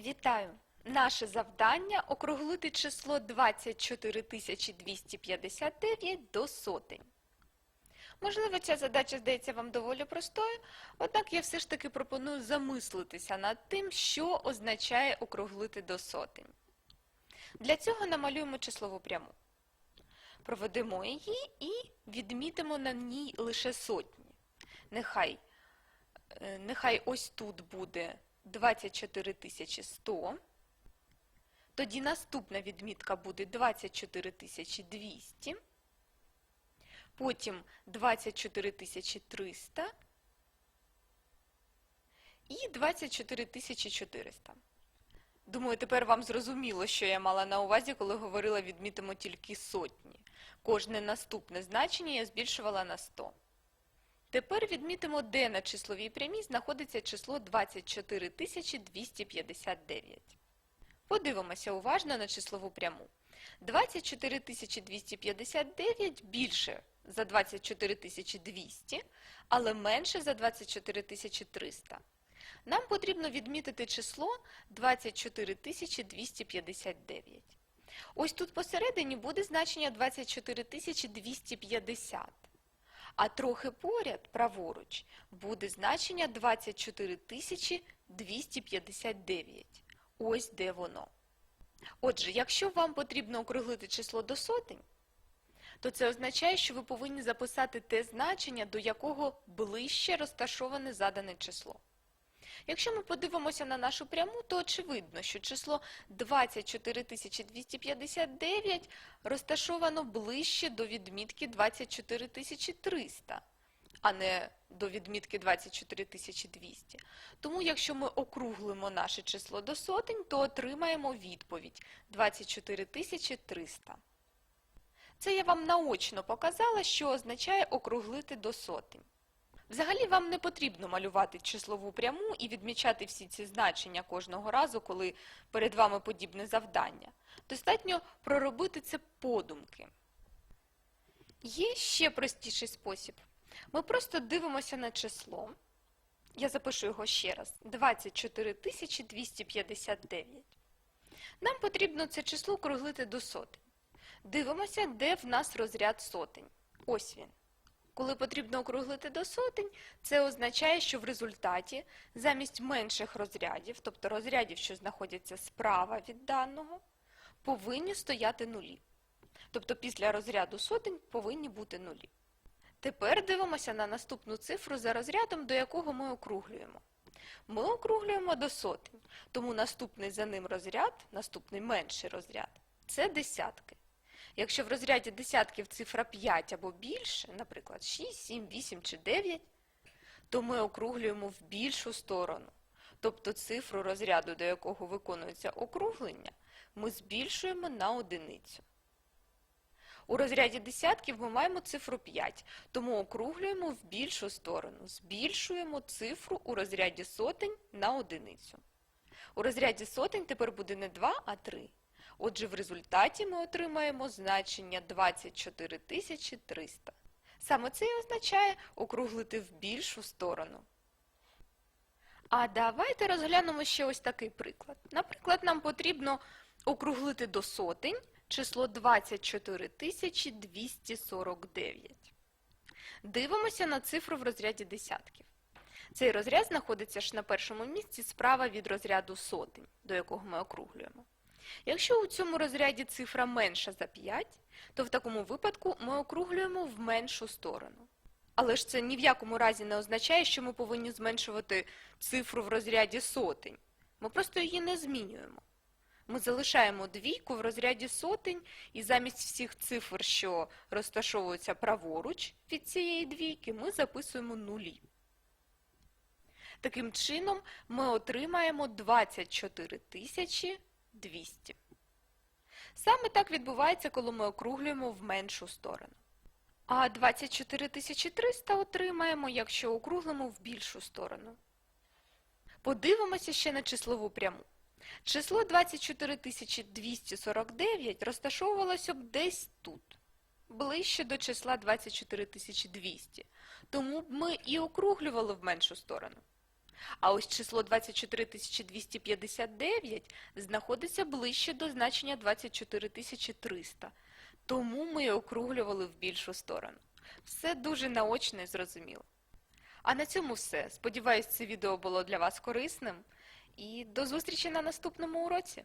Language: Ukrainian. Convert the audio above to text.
Вітаю! Наше завдання округлити число 24259 до сотень. Можливо, ця задача здається вам доволі простою, однак я все ж таки пропоную замислитися над тим, що означає округлити до сотень. Для цього намалюємо числову пряму. Проведемо її і відмітимо на ній лише сотні. Нехай, е, нехай ось тут буде 24100. Тоді наступна відмітка буде 24200. Потім 24300 і 24400. Думаю, тепер вам зрозуміло, що я мала на увазі, коли говорила відмітимо тільки сотні. Кожне наступне значення я збільшувала на 100. Тепер відмітимо, де на числовій прямій знаходиться число 24259. Подивимося уважно на числову пряму. 24259 більше за 24200, але менше за 24300. Нам потрібно відмітити число 24259. Ось тут посередині буде значення 24250. А трохи поряд, праворуч, буде значення 24 259. Ось де воно. Отже, якщо вам потрібно округлити число до сотень, то це означає, що ви повинні записати те значення, до якого ближче розташоване задане число. Якщо ми подивимося на нашу пряму, то очевидно, що число 24259 розташовано ближче до відмітки 24300, а не до відмітки 24200. Тому якщо ми округлимо наше число до сотень, то отримаємо відповідь 24300. Це я вам наочно показала, що означає округлити до сотень. Взагалі вам не потрібно малювати числову пряму і відмічати всі ці значення кожного разу, коли перед вами подібне завдання. Достатньо проробити це подумки. Є ще простіший спосіб. Ми просто дивимося на число. Я запишу його ще раз. 24259. Нам потрібно це число округлити до сотень. Дивимося, де в нас розряд сотень. Ось він. Коли потрібно округлити до сотень, це означає, що в результаті замість менших розрядів, тобто розрядів, що знаходяться справа від даного, повинні стояти нулі. Тобто після розряду сотень повинні бути нулі. Тепер дивимося на наступну цифру за розрядом, до якого ми округлюємо. Ми округлюємо до сотень, тому наступний за ним розряд, наступний менший розряд це десятки. Якщо в розряді десятків цифра 5 або більше, наприклад 6, 7, 8 чи 9, то ми округлюємо в більшу сторону. Тобто цифру розряду, до якого виконується округлення, ми збільшуємо на одиницю. У розряді десятків ми маємо цифру 5, тому округлюємо в більшу сторону. Збільшуємо цифру у розряді сотень на одиницю. У розряді сотень тепер буде не 2, а 3. Отже, в результаті ми отримаємо значення 24 300. Саме це і означає округлити в більшу сторону. А давайте розглянемо ще ось такий приклад. Наприклад, нам потрібно округлити до сотень число 24 249. Дивимося на цифру в розряді десятків. Цей розряд знаходиться ж на першому місці справа від розряду сотень, до якого ми округлюємо. Якщо у цьому розряді цифра менша за 5, то в такому випадку ми округлюємо в меншу сторону. Але ж це ні в якому разі не означає, що ми повинні зменшувати цифру в розряді сотень. Ми просто її не змінюємо. Ми залишаємо двійку в розряді сотень і замість всіх цифр, що розташовуються праворуч від цієї двійки, ми записуємо нулі. Таким чином, ми отримаємо 24 тисячі 200. Саме так відбувається, коли ми округлюємо в меншу сторону. А 24 300 отримаємо, якщо округлимо в більшу сторону. Подивимося ще на числову пряму. Число 24 249 розташовувалося б десь тут, ближче до числа 24 200. Тому б ми і округлювали в меншу сторону. А ось число 24259 знаходиться ближче до значення 24300. Тому ми округлювали в більшу сторону. Все дуже наочно і зрозуміло. А на цьому все. Сподіваюсь, це відео було для вас корисним. І до зустрічі на наступному уроці.